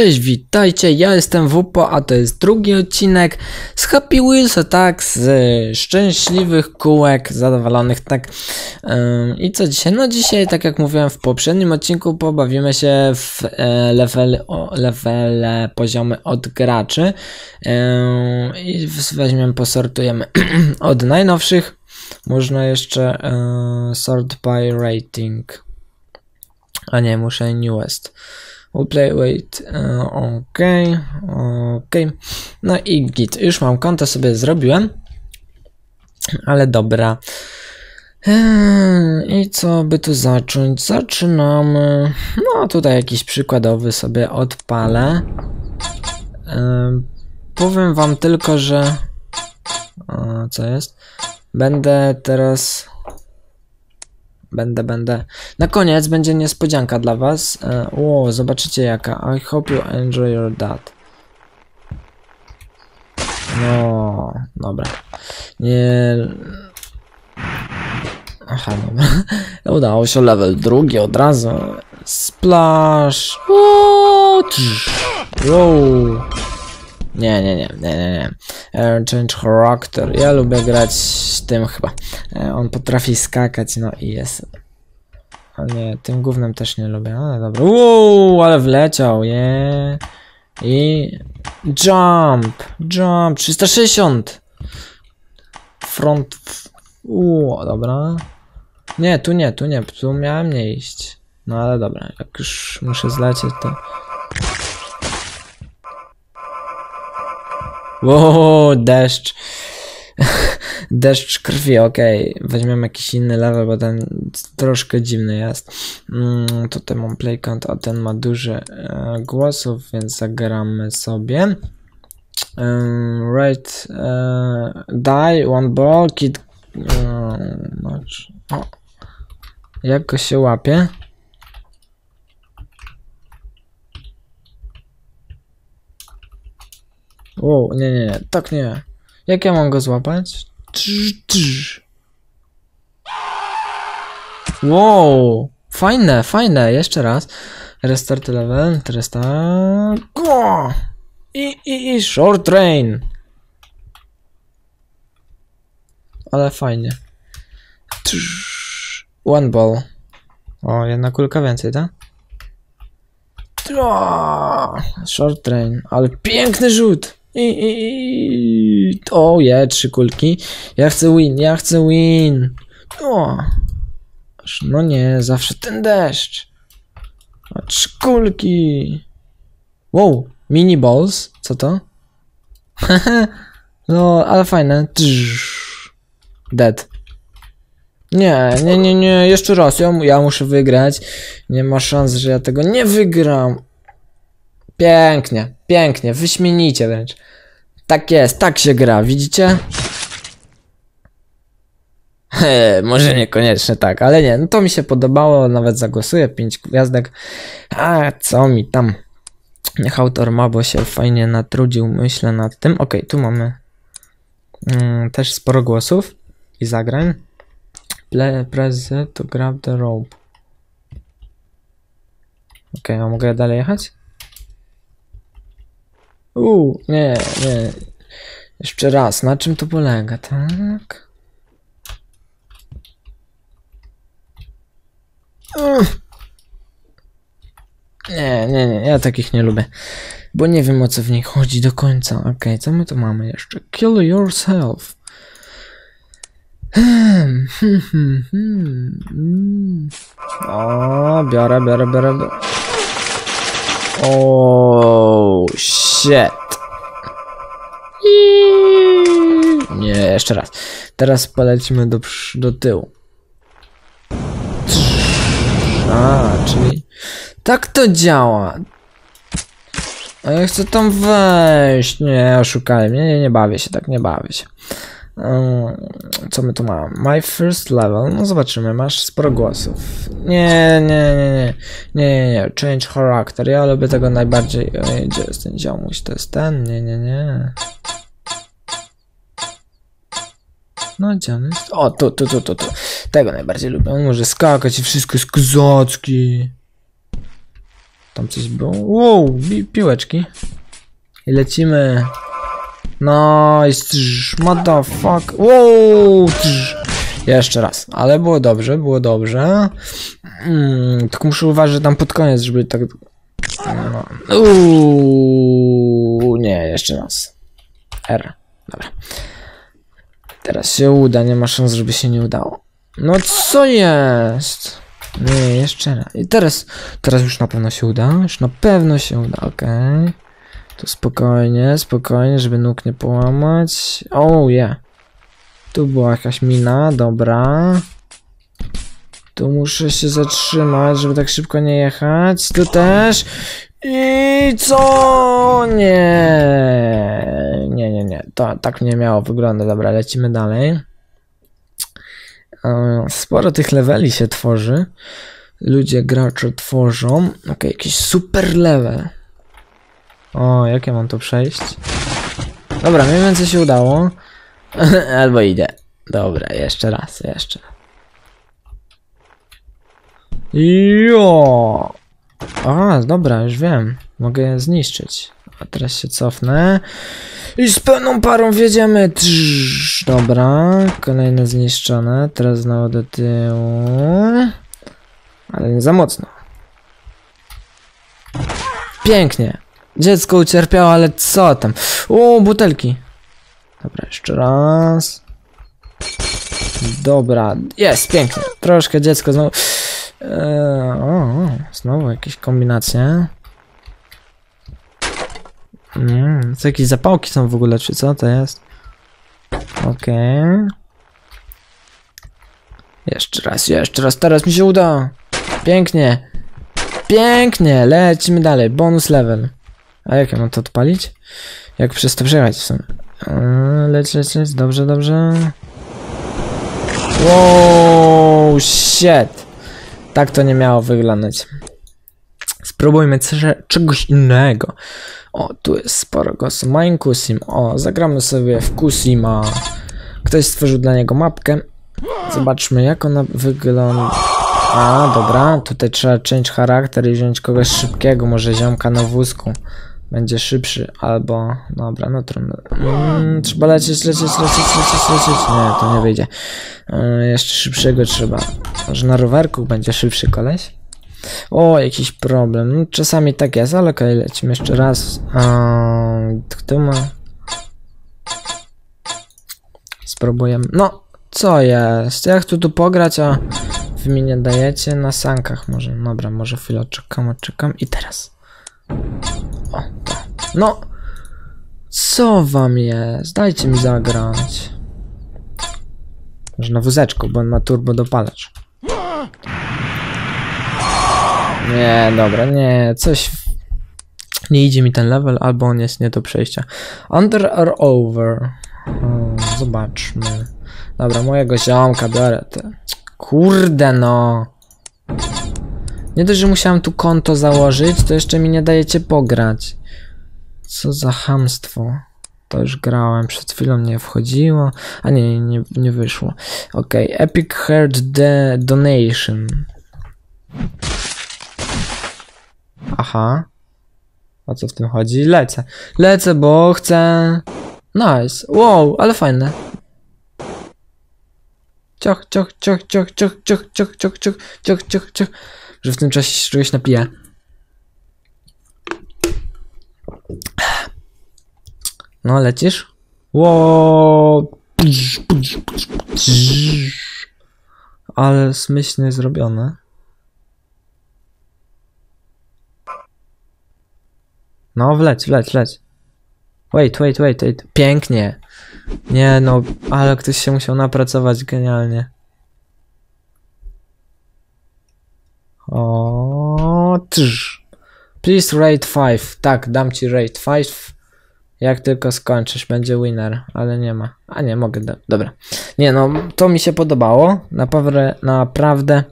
Cześć, witajcie, ja jestem Wupo, a to jest drugi odcinek z Happy Wheels, tak, z szczęśliwych kółek, zadowolonych, tak. I co dzisiaj? No dzisiaj, tak jak mówiłem w poprzednim odcinku, pobawimy się w e, level, o, levele poziomy od graczy i weźmiemy, posortujemy od najnowszych, można jeszcze e, sort by rating, a nie, muszę newest. We'll play wait. e, Okej, okej. No i git. Już mam konto sobie zrobiłem. Ale dobra. Eee, I co by tu zacząć? Zaczynamy. No tutaj jakiś przykładowy sobie odpalę. Eee, Powiem wam tylko, że. O, co jest? Będę teraz. Będę, będę. Na koniec będzie niespodzianka dla was. E, O, zobaczycie jaka. I hope you enjoy your dad. No, dobra. Nie. Aha, dobra. Udało się level drugi od razu. Splash. Trz. Wow. Nie, nie, nie, nie, nie, nie. Change character. Ja lubię grać tym chyba. E, On potrafi skakać, no i jest. A nie, tym gównem też nie lubię, ale dobra. Uuu, ale wleciał, je. I jump, jump, 360. Front. Uuu, dobra. Nie, tu nie, tu nie, tu miałem nie iść. No ale dobra, jak już muszę zlecieć, to. Wow, deszcz. Deszcz krwi, okej. Weźmiemy jakiś inny level, bo ten troszkę dziwny jest. Mm, tutaj mam play count, a ten ma dużo e, głosów, więc zagramy sobie. Um, right, e, die, one ball, kid... Um, no, czy- o. Jak go się łapie? O, nie, nie, nie, tak nie. Jak ja mam go złapać? Trz, trz. Wow, fajne, fajne, jeszcze raz. Restart level, restart. Go! I, i, i short train. Ale fajnie. Trz. One ball. O, jedna kulka więcej, tak? Short train, ale piękny rzut! I, i, i. O, je, trzy kulki. Ja chcę win, ja chcę win. O. No nie, zawsze ten deszcz. A trzy kulki. Wow, mini balls, co to? no, ale fajne. Dead. Nie, nie, nie, nie, jeszcze raz, ja, ja muszę wygrać. Nie ma szans, że ja tego nie wygram. Pięknie, pięknie, wyśmienicie wręcz. Tak jest, tak się gra, widzicie? He, może niekoniecznie tak, ale nie, no to mi się podobało, nawet zagłosuję, 5 gwiazdek. A co mi tam? Niech autor ma, bo się fajnie natrudził, myślę nad tym. Okej, tu mamy mm, też sporo głosów i zagrań. Play, press to grab the rope. Okej, a mogę dalej jechać? Uuu, nie, nie. Jeszcze raz, na czym to polega, tak? Uff. Nie, nie, nie, ja takich nie lubię. Bo nie wiem o co w nich chodzi do końca. Okej, co my tu mamy jeszcze? Kill yourself. Hmm, hmm, hmm, hmm. O, biorę, biorę, biorę. biorę. O, shit. Nie, jeszcze raz. Teraz polecimy do, do tyłu. A, czyli tak to działa. A ja chcę tam wejść. Nie, oszukałem. Nie, nie, nie bawię się tak, nie bawię się. Co my tu mamy? My first level. No zobaczymy, masz sporo głosów. Nie, nie, nie, nie. Nie, nie, nie. Change character. Ja lubię tego najbardziej. Ej, Gdzie jest ten ziomuś? To jest ten? Nie, nie, nie. No gdzie on jest? O, tu, tu, tu, tu, tu. Tego najbardziej lubię. On może skakać i wszystko jest kozacki. tam coś było. Wow, pi piłeczki. I lecimy. Nice, trz, motherfuck. Wow, trz. Jeszcze raz, ale było dobrze, było dobrze. Mm, tylko muszę uważać tam pod koniec, żeby tak... No. Uuu, nie, jeszcze raz. R, dobra. Teraz się uda, nie ma szans, żeby się nie udało. No co jest? Nie, jeszcze raz. I teraz, teraz już na pewno się uda. Już na pewno się uda, okej. Spokojnie, spokojnie, żeby nóg nie połamać. O, oh, yeah. Tu była jakaś mina, dobra. Tu muszę się zatrzymać, żeby tak szybko nie jechać. Tu też. I co? Nie. Nie, nie, nie. To tak nie miało wyglądać. Dobra, lecimy dalej. Sporo tych leveli się tworzy. Ludzie, gracze tworzą. Ok, jakiś super level. O, jak ja mam to przejść? Dobra, mniej więcej się udało. Albo idę. Dobra, jeszcze raz, jeszcze. Jo! A, dobra, już wiem. Mogę zniszczyć. A teraz się cofnę. I z pełną parą wjedziemy. Trz, dobra, kolejne zniszczone. Teraz znowu do tyłu. Ale nie za mocno. Pięknie. Dziecko ucierpiało, ale co tam? O, butelki. Dobra, jeszcze raz. Dobra, jest, pięknie. Troszkę dziecko znowu... Eee, o, znowu jakieś kombinacje. Mm, co jakieś zapałki są w ogóle, czy co to jest? Okej. Okay. Jeszcze raz, jeszcze raz, teraz mi się uda. Pięknie. Pięknie, lecimy dalej. Bonus level. A jak ja mam to odpalić? Jak przez to przejechać w sumie? Leć, leć, leć, dobrze, dobrze. Wow, shit. Tak to nie miało wyglądać. Spróbujmy czegoś innego. O, tu jest sporo głosu. Mine Kusim. O, zagramy sobie w Kusima. Ktoś stworzył dla niego mapkę. Zobaczmy, jak ona wygląda. A, dobra. Tutaj trzeba change charakter i wziąć kogoś szybkiego. Może ziomka na wózku. Będzie szybszy, albo... Dobra, no trudno. Mm, trzeba lecieć, lecieć, lecieć, lecieć, lecieć. Nie, to nie wyjdzie. Yy, jeszcze szybszego trzeba. Może na rowerku będzie szybszy koleś? O, jakiś problem. No, czasami tak jest, ale okej, lecimy jeszcze raz. Um, kto ma? Spróbujemy. No, co jest? Jak tu tu pograć, a wy mi nie dajecie? Na sankach może. Dobra, może chwilę czekam, czekam i teraz. No! Co wam jest? Dajcie mi zagrać. Może na wózeczku, bo on ma turbo dopalacz. Nie, dobra, nie, coś... Nie idzie mi ten level, albo on jest nie do przejścia. Under or over? Hmm, zobaczmy. Dobra, mojego ziomka biorę. Te. Kurde no. Nie dość, że musiałem tu konto założyć, to jeszcze mi nie dajecie pograć. Co za hamstwo. To już grałem, przed chwilą nie wchodziło. A nie, nie, nie wyszło. Ok, Epic Heart the Donation. Aha. O co w tym chodzi? Lecę. Lecę, bo chcę... Nice. Wow, ale fajne. Cioch, cioch, cioch, cioch, cioch, cioch, cioch, cioch, cioch, cioch, cioch, cioch. Że w tym czasie się czegoś napiję. No, lecisz? Wow. Ale smyślnie zrobione. No, wleć, wleć, wleć. Wait, wait, wait, wait. Pięknie. Nie no, ale ktoś się musiał napracować genialnie. O, trz. Please rate 5. Tak, dam ci rate 5. Jak tylko skończysz, będzie winner, ale nie ma. A nie, mogę. Do... Dobra. Nie no, to mi się podobało. Naprawdę, naprawdę.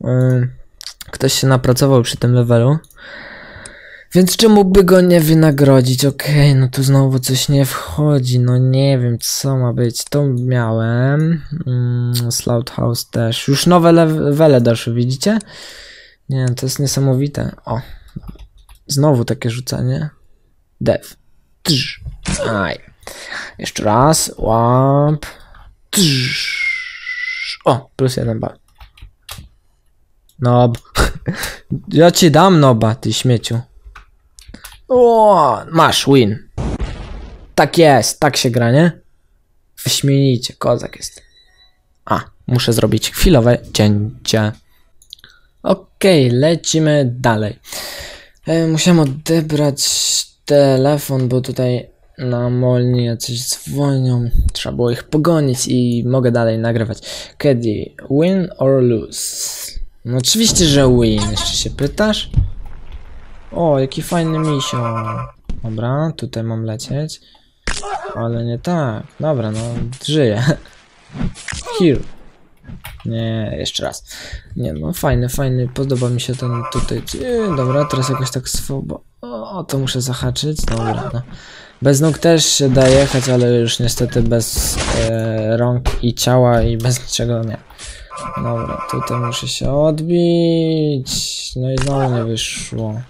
Yy, ktoś się napracował przy tym levelu. Więc czemu by go nie wynagrodzić? Okej, okay, no tu znowu coś nie wchodzi. No nie wiem, co ma być. To miałem. Mm, House też. Już nowe levele doszły, widzicie? Nie, to jest niesamowite. O, Znowu takie rzucanie. Dev. Trz. Aj. Jeszcze raz. Łap. Trz. O, plus jeden bal. Nob. Ja ci dam noba, ty śmieciu. O, masz win. Tak jest, tak się gra, nie? Wyśmienicie, kozak jest. A, muszę zrobić chwilowe cięcie. Okej, lecimy dalej. E, musiałem odebrać telefon, bo tutaj na molnie jacyś dzwonią. Trzeba było ich pogonić i mogę dalej nagrywać. Kiedy win or lose? No oczywiście, że win. Jeszcze się pytasz? O, jaki fajny misio. Dobra, tutaj mam lecieć. Ale nie tak. Dobra, no, żyję. Here. Nie, jeszcze raz. Nie no, fajny, fajny, podoba mi się ten tutaj. E, dobra, teraz jakoś tak swobo. O, to muszę zahaczyć. Dobra, no. Bez nóg też się da jechać, ale już niestety bez e, rąk i ciała i bez niczego nie. Dobra, tutaj muszę się odbić. No i znowu nie wyszło.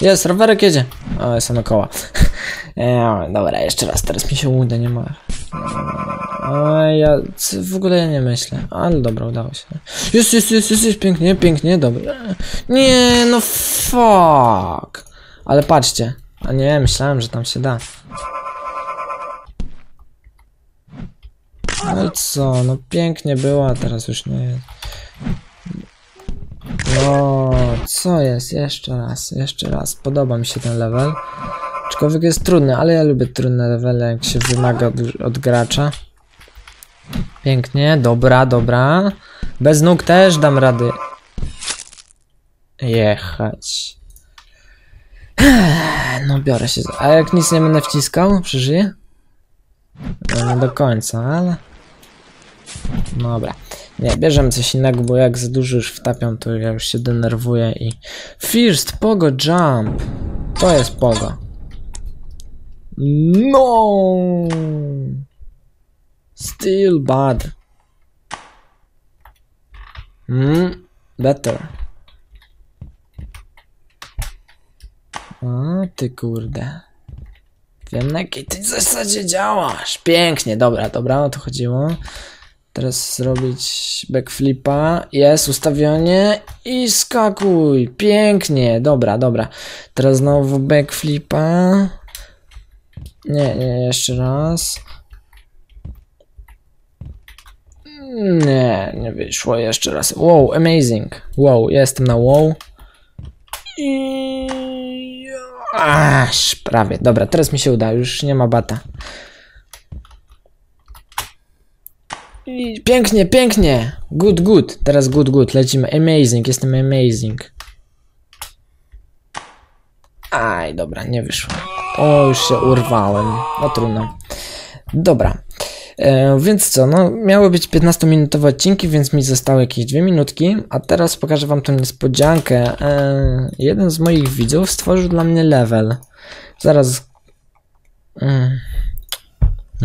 Jest, rowerek jedzie. O, jest na koła. E, dobra, jeszcze raz, teraz mi się uda, nie ma. A ja w ogóle nie myślę, ale dobra, udało się. Jest, jest, jest, jest, jest pięknie, pięknie, dobra. Nie, no fuck. Ale patrzcie. A nie, myślałem, że tam się da. No co, no pięknie było, a teraz już nie jest. No, co jest? Jeszcze raz, jeszcze raz. Podoba mi się ten level. Aczkolwiek jest trudny, ale ja lubię trudne levele, jak się wymaga od, od gracza. Pięknie, dobra, dobra. Bez nóg też dam rady. Jechać. No biorę się. A jak nic nie będę wciskał, przeżyję? No nie do końca, ale... Dobra. Nie, bierzemy coś innego, bo jak za dużo już wtapiam, to ja już się denerwuję i... First, pogo, jump! To jest pogo. No! Still bad. Mm, better. A ty kurde. Wiem na jakiej ty zasadzie działasz. Pięknie, dobra, dobra, o to chodziło. Teraz zrobić backflipa. Jest ustawienie i skakuj. Pięknie, dobra, dobra. Teraz znowu backflipa. Nie, nie, jeszcze raz. Nie, nie wyszło jeszcze raz. Wow, amazing. Wow, jestem na wow. I... Aż, prawie. Dobra, teraz mi się uda, już nie ma bata. I pięknie, pięknie. Good, good. Teraz good, good. Lecimy. Amazing, jestem amazing. Aj, dobra, nie wyszło. O, już się urwałem. No trudno. Dobra. E, więc co, no miały być 15-minutowe odcinki, więc mi zostały jakieś 2 minutki, a teraz pokażę wam tą niespodziankę. E, jeden z moich widzów stworzył dla mnie level. Zaraz... Mm.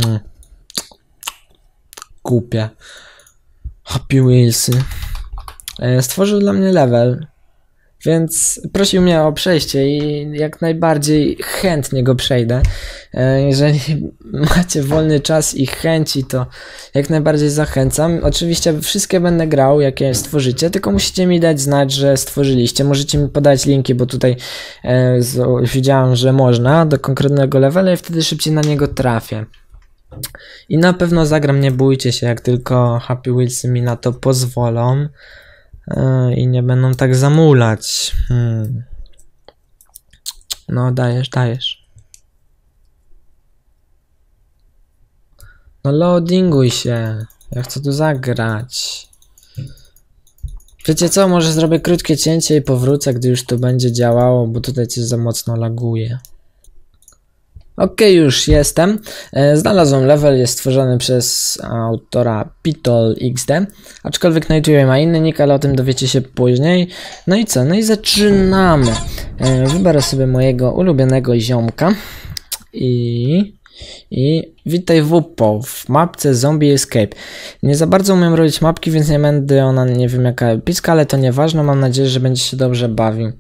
Mm. Happy Wheelsy. E, stworzył dla mnie level, więc prosił mnie o przejście i jak najbardziej chętnie go przejdę. E, Jeżeli macie wolny czas i chęci, to jak najbardziej zachęcam. Oczywiście wszystkie będę grał, jakie stworzycie, tylko musicie mi dać znać, że stworzyliście. Możecie mi podać linki, bo tutaj e, widziałem, że można do konkretnego levela i wtedy szybciej na niego trafię. I na pewno zagram, nie bójcie się, jak tylko Happy Wheelsy mi na to pozwolą. E, I nie będą tak zamulać. Hmm. No, dajesz, dajesz. No, loadinguj się. Ja chcę tu zagrać. Wiecie co? Może zrobię krótkie cięcie i powrócę, gdy już to będzie działało, bo tutaj coś za mocno laguje. Okej, już jestem. E, Znalazłem level, jest stworzony przez autora Pitol XD, aczkolwiek YouTube ma inny nick, ale o tym dowiecie się później. No i co? No i zaczynamy. E, Wybiorę sobie mojego ulubionego ziomka i... I witaj WUPO w mapce Zombie Escape. Nie za bardzo umiem robić mapki, więc nie będę ona nie wiem jaka epicka, ale to nieważne. Mam nadzieję, że będzie się dobrze bawił.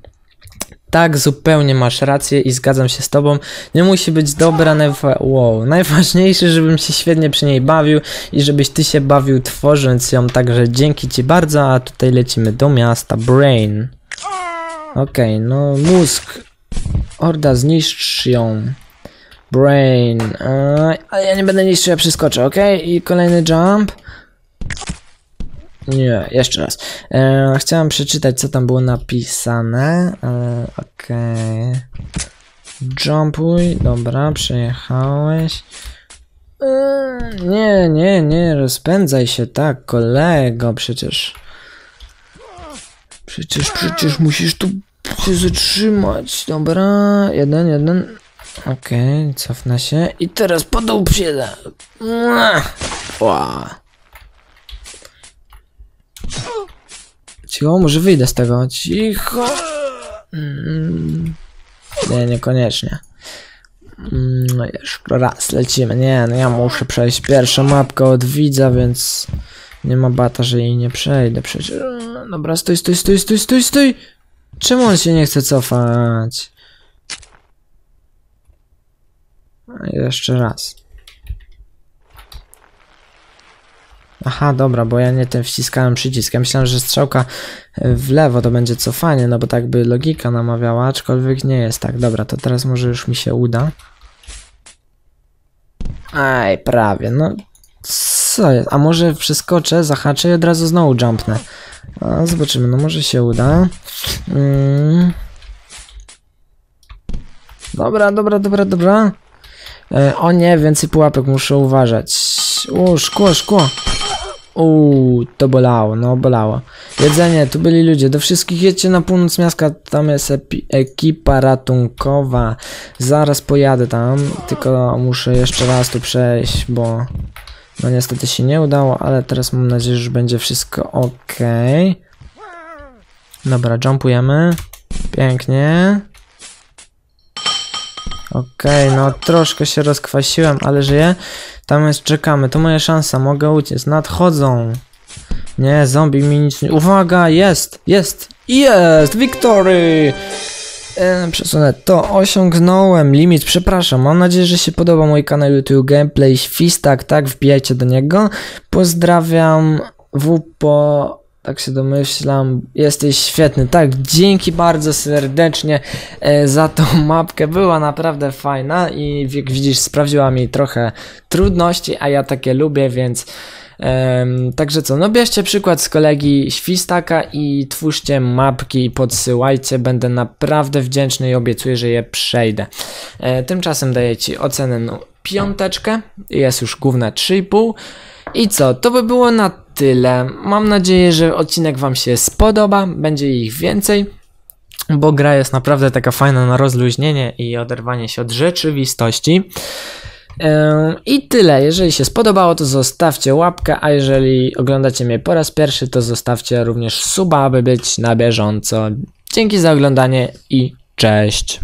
Tak, zupełnie masz rację i zgadzam się z tobą. Nie musi być dobra, najwa wow. najważniejsze, żebym się świetnie przy niej bawił i żebyś ty się bawił tworząc ją, także dzięki ci bardzo, a tutaj lecimy do miasta Brain. Okej, no mózg. Orda, zniszcz ją. Brain. Eee, ale ja nie będę niszczył, ja przeskoczę, okej? I kolejny jump. Nie, jeszcze raz. E, chciałem przeczytać, co tam było napisane. E, Okej. Jumpuj, dobra, przejechałeś. E, nie, nie, nie, rozpędzaj się tak, kolego, przecież. Przecież, przecież musisz tu się zatrzymać. Dobra, jeden, jeden. Okej, cofnę się i teraz podał przyjdę. Ła. Cicho, może wyjdę z tego. Cicho. Mm. Nie, niekoniecznie. Mm, No jeszcze raz lecimy. Nie, no ja muszę przejść pierwszą mapkę od widza, więc nie ma bata, że jej nie przejdę przecież. Dobra, stój, stój, stój, stój, stój, stój. Czemu on się nie chce cofać? Jeszcze raz. Aha, dobra, bo ja nie tym wciskałem przycisk. Ja myślałem, że strzałka w lewo to będzie cofanie, no bo tak by logika namawiała, aczkolwiek nie jest tak. Dobra, to teraz może już mi się uda. Aj, prawie, no. Co jest? A może przeskoczę, zahaczę i od razu znowu jumpnę. A, zobaczymy, no może się uda. Mm. Dobra, dobra, dobra, dobra. E, o nie, więcej pułapek, muszę uważać. O, szkło, szkło. Uuu, to bolało, no bolało. Jedzenie, tu byli ludzie, do wszystkich jedźcie na północ miasta, tam jest ekipa ratunkowa. Zaraz pojadę tam, tylko muszę jeszcze raz tu przejść, bo no niestety się nie udało, ale teraz mam nadzieję, że będzie wszystko ok. Dobra, jumpujemy. Pięknie. Okej, no troszkę się rozkwasiłem, ale żyję. Tam jest, czekamy, to moja szansa, mogę uciec. Nadchodzą. Nie, zombie mi nic nie... Uwaga, jest, jest, jest, victory! E, przesunę to, osiągnąłem limit, przepraszam, mam nadzieję, że się podoba mój kanał YouTube Gameplay Świstak, tak, wbijajcie do niego. Pozdrawiam, WPO, tak się domyślam, jesteś świetny, tak, dzięki bardzo serdecznie e, za tą mapkę, była naprawdę fajna i jak widzisz sprawdziła mi trochę trudności, a ja takie lubię, więc także co, no bierzcie przykład z kolegi Świstaka i twórzcie mapki i podsyłajcie, będę naprawdę wdzięczny i obiecuję, że je przejdę. E, tymczasem daję Ci ocenę no, piąteczkę, jest już główne 3,5 i co, to by było na tyle. Mam nadzieję, że odcinek Wam się spodoba, będzie ich więcej, bo gra jest naprawdę taka fajna na rozluźnienie i oderwanie się od rzeczywistości. Ym, I tyle. Jeżeli się spodobało, to zostawcie łapkę, a jeżeli oglądacie mnie po raz pierwszy, to zostawcie również suba, aby być na bieżąco. Dzięki za oglądanie i cześć.